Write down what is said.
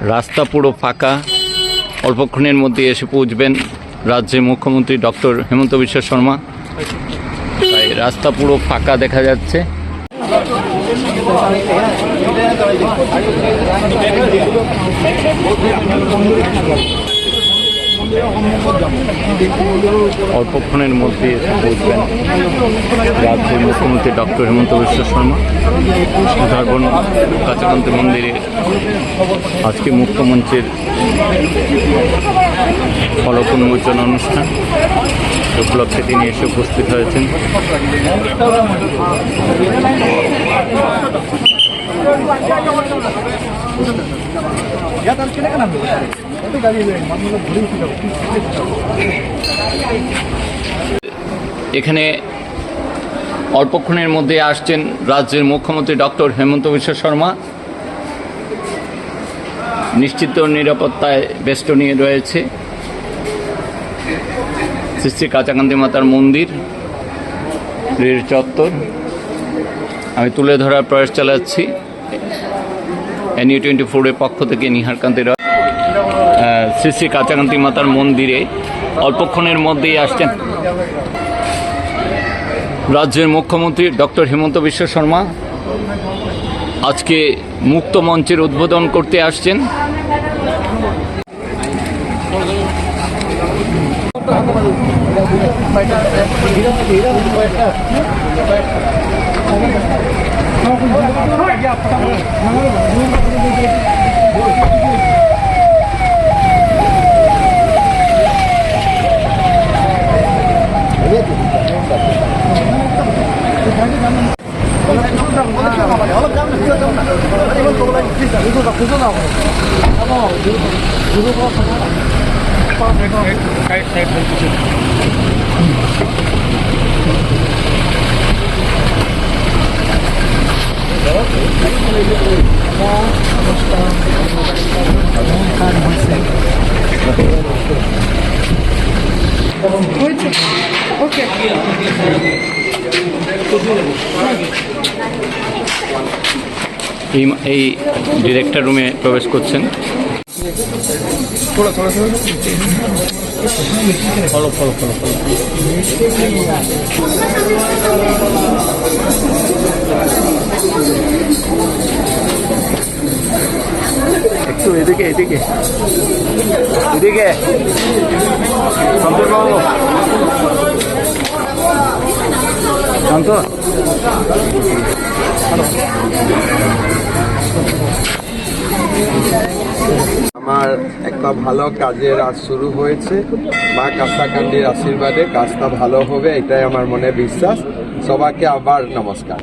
রাস্তা পুরো ফাঁকা। অল্পক্ষণের মধ্যে এসে পৌঁছবেন রাজ্যের মুখ্যমন্ত্রী ডক্টর হেমন্ত বিশ্ব শর্মা। তাই রাস্তা পুরো ফাঁকা দেখা যাচ্ছে। অল্পক্ষণের মধ্যে এসে পৌঁছবেন। রাজ্যের মুখ্যমন্ত্রী ডক্টর হেমন্ত বিশ্ব শর্মা সুধারবন কাছাকান্তি মন্দিরে আজকে মুখ্যমন্ত্রীর ফলক উন্মোচন অনুষ্ঠান। উপলক্ষে তিনি এসে উপস্থিত হয়েছেন। এখানে অল্পক্ষণের মধ্যে আসছেন রাজ্যের মুখ্যমন্ত্রী ডক্টর হেমন্ত বিশ্ব শর্মা। নিশ্চিত নিরাপত্তায় বেষ্টনী রয়েছে শ্রী কাঁচাকান্তি মাতার মন্দির রেল চত্বর। আমি তুলে ধরার প্রয়াস চালাচ্ছি। এনইউ টোয়েন্টি ফোরের পক্ষ থেকে নিহার কান্তি রায় শ্রী শ্রী কাঁচাকান্তি মাতার মন্দিরে অল্পক্ষণের মধ্যেই আসছেন। রাজ্যের মুখ্যমন্ত্রী ডক্টর হেমন্ত বিশ্ব শর্মা আজকে মুক্ত মঞ্চের উদ্বোধন করতে আসছেন। 도전하고. 하나 누르고 하나 잘잘 보시죠 옳지 오케이 এই এই ডিরেক্টর রুমে প্রবেশ করছেন। একটু এদিকে এদিকে। এদিকে। সন্তোষ বাবু। আমার একটা ভালো কাজের আজ শুরু হয়েছে। মা কাস্তাকান্ডির আশীর্বাদে কাজটা ভালো হবে, এটাই আমার মনে বিশ্বাস। সবাইকে আবার নমস্কার।